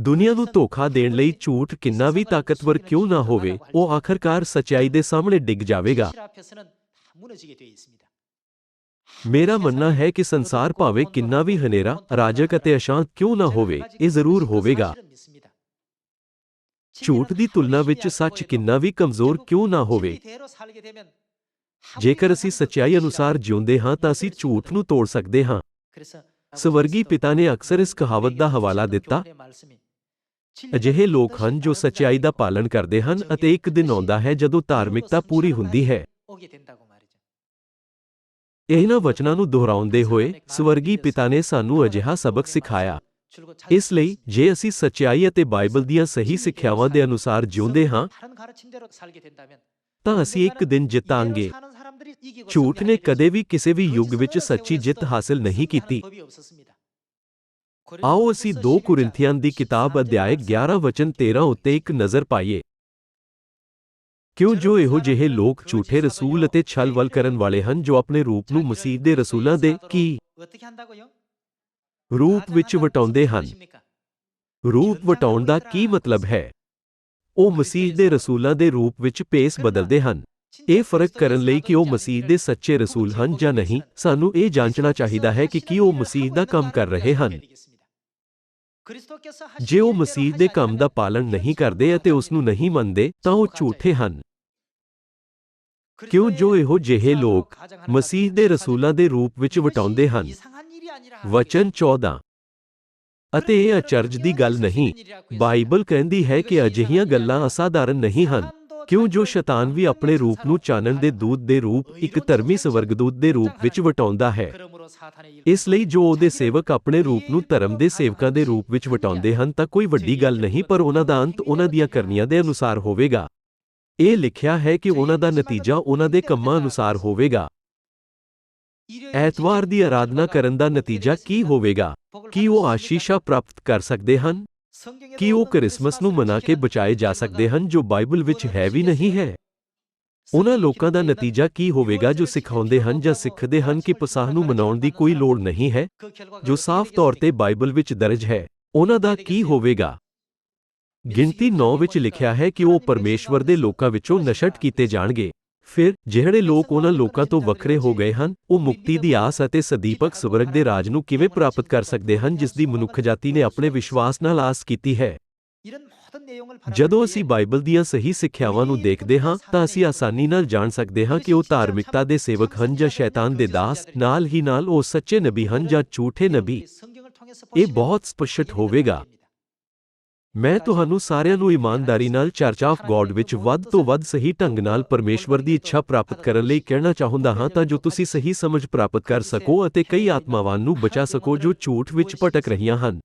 ਦੁਨੀਆ ਨੂੰ ਧੋਖਾ ਦੇਣ ਲਈ ਝੂਠ ਕਿੰਨਾ ਵੀ ਤਾਕਤਵਰ ਕਿਉਂ ਨਾ ਹੋਵੇ, ਉਹ ਆਖਰਕਾਰ ਸਚਾਈ ਦੇ ਸਾਹਮਣੇ ਡਿੱਗ ਜਾਵੇਗਾ। ਮੇਰਾ ਮੰਨਣਾ ਹੈ ਕਿ ਸੰਸਾਰ ਭਾਵੇਂ ਕਿੰਨਾ ਵੀ ਹਨੇਰਾ ਰਾਜਕ ਅਤੇ ਅਸ਼ਾਂਤ ਕਿਉਂ ਨਾ ਹੋਵੇ, ਇਹ ਜ਼ਰੂਰ ਹੋਵੇਗਾ। ਝੂਠ ਦੀ ਤੁਲਨਾ ਵਿੱਚ ਸੱਚ ਕਿੰਨਾ ਵੀ ਕਮਜ਼ੋਰ ਕਿਉਂ ਨਾ ਹੋਵੇ। ਜੇਕਰ ਅਸੀਂ ਸਚਾਈ ਅਨੁਸਾਰ ਜਿਉਂਦੇ ਹਾਂ, ਤਾਂ ਅਸੀਂ ਝੂਠ ਨੂੰ ਤੋੜ ਸਕਦੇ ਹਾਂ। ਸਵਰਗੀ ਪਿਤਾ ਨੇ ਅਕਸਰ ਇਸ ਕਹਾਵਤ ਦਾ ਹਵਾਲਾ ਦਿੱਤਾ ਅਜਿਹੇ ਲੋਕ ਹਨ ਜੋ ਸੱਚਾਈ ਦਾ ਪਾਲਣ ਕਰਦੇ ਹਨ ਅਤੇ ਇੱਕ ਦਿਨ ਆਉਂਦਾ ਹੈ ਜਦੋਂ ਧਾਰਮਿਕਤਾ ਪੂਰੀ ਹੁੰਦੀ ਹੈ। ਇਹਨਾਂ ਵਚਨਾਂ ਨੂੰ ਦੁਹਰਾਉਂਦੇ ਹੋਏ ਸਵਰਗੀ ਪਿਤਾ ਨੇ ਸਾਨੂੰ ਅਜਿਹਾ ਸਬਕ ਸਿਖਾਇਆ। ਇਸ ਲਈ ਜੇ ਅਸੀਂ ਸੱਚਾਈ ਅਤੇ ਬਾਈਬਲ ਦੀਆਂ ਸਹੀ ਸਿੱਖਿਆਵਾਂ ਦੇ ਅਨੁਸਾਰ ਜਿਉਂਦੇ ਹਾਂ, ਤਾਂ ਅਸੀਂ ਇੱਕ ਦਿਨ ਜਿੱਤਾਂਗੇ। ਝੂਠ ਨੇ ਕਦੇ ਵੀ ਕਿਸੇ ਵੀ ਯੁੱਗ ਵਿੱਚ ਸੱਚੀ ਜਿੱਤ ਹਾਸਲ ਨਹੀਂ ਕੀਤੀ। ਆਓ ਅਸੀਂ 2 ਕੁਰਿੰਥੀਆਂ ਦੀ ਕਿਤਾਬ ਅਧਿਆਇ 11 ਵਚਨ 13 ਉੱਤੇ ਇੱਕ ਨਜ਼ਰ ਪਾਈਏ। ਕਿਉਂ ਜੋ ਇਹੋ ਜਿਹੇ ਲੋਕ ਝੂਠੇ ਰਸੂਲ ਅਤੇ ਛਲਵਲ ਕਰਨ ਵਾਲੇ ਹਨ ਜੋ ਆਪਣੇ ਰੂਪ ਨੂੰ ਮਸੀਹ ਦੇ ਰਸੂਲਾਂ ਦੇ ਕੀ ਰੂਪ ਵਿੱਚ ਵਟਾਉਂਦੇ ਹਨ। ਰੂਪ ਵਟਾਉਣ ਦਾ ਕੀ ਮਤਲਬ ਹੈ? ਉਹ ਮਸੀਹ ਦੇ ਰਸੂਲਾਂ ਦੇ ਰੂਪ ਵਿੱਚ ਪੇਸ ਬਦਲਦੇ ਹਨ। ਇਹ ਫ਼ਰਕ ਕਰਨ ਲਈ ਕਿ ਉਹ ਮਸੀਹ ਦੇ ਸੱਚੇ ਰਸੂਲ ਹਨ ਜਾਂ ਨਹੀਂ ਸਾਨੂੰ ਇਹ ਜਾਂਚਣਾ ਚਾਹੀਦਾ ਹੈ ਕਿ ਕੀ ਉਹ ਮਸੀਹ ਦਾ ਕੰਮ ਕਰ ਰਹੇ ਹਨ। ਜੇ ਉਹ ਮਸੀਹ ਦੇ ਕੰਮ ਦਾ ਪਾਲਣ ਨਹੀਂ ਕਰਦੇ ਅਤੇ ਉਸ ਨੂੰ ਨਹੀਂ ਮੰਨਦੇ ਤਾਂ ਉਹ ਝੂਠੇ ਹਨ। ਕਿਉਂ ਜੋ ਇਹੋ ਜਿਹੇ ਲੋਕ ਮਸੀਹ ਦੇ ਰਸੂਲਾਂ ਦੇ ਰੂਪ ਵਿੱਚ ਵਟਾਉਂਦੇ ਹਨ। ਵਚਨ 14 ਅਤੇ ਇਹ ਅਚਰਜ ਦੀ ਗੱਲ ਨਹੀਂ ਬਾਈਬਲ ਕਹਿੰਦੀ ਹੈ ਕਿ ਅਜਿਹੀਆਂ ਗੱਲਾਂ ਅਸਾਧਾਰਨ ਨਹੀਂ ਹਨ। ਕਿਉਂ ਜੋ ਸ਼ੈਤਾਨ ਵੀ ਆਪਣੇ ਰੂਪ ਨੂੰ ਚਾਨਣ ਦੇ ਦੂਤ ਦੇ ਰੂਪ, ਇੱਕ ਧਰਮੀ ਸਵਰਗਦੂਤ ਦੇ ਰੂਪ ਵਿੱਚ ਵਟਾਉਂਦਾ ਹੈ। ਇਸ ਲਈ ਜੋ ਉਹਦੇ ਸੇਵਕ ਆਪਣੇ ਰੂਪ ਨੂੰ ਧਰਮ ਦੇ ਸੇਵਕਾਂ ਦੇ ਰੂਪ ਵਿੱਚ ਵਟਾਉਂਦੇ ਹਨ ਤਾਂ ਕੋਈ ਵੱਡੀ ਗੱਲ ਨਹੀਂ, ਪਰ ਉਹਨਾਂ ਦਾ ਅੰਤ ਉਹਨਾਂ ਦੀਆਂ ਕਰਨੀਆਂ ਦੇ ਅਨੁਸਾਰ ਹੋਵੇਗਾ। ਇਹ ਲਿਖਿਆ ਹੈ ਕਿ ਉਹਨਾਂ ਦਾ ਨਤੀਜਾ ਉਹਨਾਂ ਦੇ ਕੰਮਾਂ ਅਨੁਸਾਰ ਹੋਵੇਗਾ। ਐਤਵਾਰ ਦੀ ਆਰਾਧਨਾ ਕਰਨ ਦਾ ਨਤੀਜਾ ਕੀ ਹੋਵੇਗਾ? ਕੀ ਉਹ ਆਸ਼ੀਸ਼ਾ ਪ੍ਰਾਪਤ ਕਰ ਸਕਦੇ ਹਨ? ਕੀ ਉਹ ਕ੍ਰਿਸਮਸ ਨੂੰ ਮਨਾ ਕੇ ਬਚਾਏ ਜਾ ਸਕਦੇ ਹਨ ਜੋ ਬਾਈਬਲ ਵਿੱਚ ਹੈ ਵੀ ਨਹੀਂ ਹੈ। ਉਹਨਾਂ ਲੋਕਾਂ ਦਾ ਨਤੀਜਾ ਕੀ ਹੋਵੇਗਾ ਜੋ ਸਿਖਾਉਂਦੇ ਹਨ ਜਾਂ ਸਿੱਖਦੇ ਹਨ ਕਿ ਪਸਾਹ ਨੂੰ ਮਨਾਉਣ ਦੀ ਕੋਈ ਲੋੜ ਨਹੀਂ ਹੈ ਜੋ ਸਾਫ਼ ਤੌਰ ਤੇ ਬਾਈਬਲ ਵਿੱਚ ਦਰਜ ਹੈ। ਉਹਨਾਂ ਦਾ ਕੀ ਹੋਵੇਗਾ? ਗਿਣਤੀ 9 ਵਿੱਚ ਲਿਖਿਆ ਹੈ ਕਿ ਉਹ ਪਰਮੇਸ਼ਵਰ ਦੇ ਲੋਕਾਂ ਵਿੱਚੋਂ ਨਸ਼ਟ ਕੀਤੇ ਜਾਣਗੇ। ਫਿਰ ਜਿਹੜੇ ਲੋਕ ਉਹਨਾਂ ਲੋਕਾਂ ਤੋਂ ਵੱਖਰੇ ਹੋ ਗਏ ਹਨ ਉਹ ਮੁਕਤੀ ਦੀ ਆਸ ਅਤੇ ਸਦੀਪਕ ਸਵਰਗ ਦੇ ਰਾਜ ਨੂੰ ਕਿਵੇਂ ਪ੍ਰਾਪਤ ਕਰ ਸਕਦੇ ਹਨ ਜਿਸ ਦੀ ਮਨੁੱਖ ਜਾਤੀ ਨੇ ਆਪਣੇ ਵਿਸ਼ਵਾਸ ਨਾਲ ਆਸ ਕੀਤੀ ਹੈ। ਜਦੋਂ ਅਸੀਂ ਬਾਈਬਲ ਦੀਆਂ ਸਹੀ ਸਿੱਖਿਆਵਾਂ ਨੂੰ ਦੇਖਦੇ ਹਾਂ ਤਾਂ ਅਸੀਂ ਆਸਾਨੀ ਨਾਲ ਜਾਣ ਸਕਦੇ ਹਾਂ ਕਿ ਉਹ ਧਾਰਮਿਕਤਾ ਦੇ ਸੇਵਕ ਹਨ ਜਾਂ ਸ਼ੈਤਾਨ ਦੇ ਦਾਸ ਨਾਲ ਹੀ ਨਾਲ ਉਹ ਸੱਚੇ ਨਬੀ ਹਨ ਜਾਂ ਝੂਠੇ ਨਬੀ। ਇਹ ਬਹੁਤ ਸਪਸ਼ਟ ਹੋਵੇਗਾ। ਮੈਂ ਤੁਹਾਨੂੰ ਸਾਰਿਆਂ ਨੂੰ ਇਮਾਨਦਾਰੀ ਨਾਲ ਚਰਚ ਆਫ ਗੋਡ ਵਿੱਚ ਵੱਧ ਤੋਂ ਵੱਧ ਸਹੀ ਢੰਗ ਨਾਲ ਪਰਮੇਸ਼ਵਰ ਦੀ ਇੱਛਾ ਪ੍ਰਾਪਤ ਕਰਨ ਲਈ ਕਹਿਣਾ ਚਾਹੁੰਦਾ ਹਾਂ ਤਾਂ ਜੋ ਤੁਸੀਂ ਸਹੀ ਸਮਝ ਪ੍ਰਾਪਤ ਕਰ ਸਕੋ ਅਤੇ ਕਈ ਆਤਮਾਵਾਨ ਨੂੰ ਬਚਾ ਸਕੋ ਜੋ ਝੂਠ ਵਿੱਚ ਭਟਕ ਰਹੀਆਂ ਹਨ।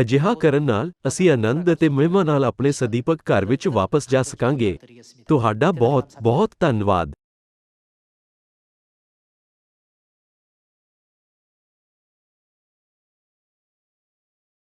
ਅਜਿਹਾ ਕਰਨ ਨਾਲ ਅਸੀਂ ਆਨੰਦ ਅਤੇ ਮਹਿਮਾ ਨਾਲ ਆਪਣੇ ਸਦੀਪਕ ਘਰ ਵਿੱਚ ਵਾਪਸ ਜਾ ਸਕਾਂਗੇ। ਤੁਹਾਡਾ ਬਹੁਤ ਬਹੁਤ ਧੰਨਵਾਦ।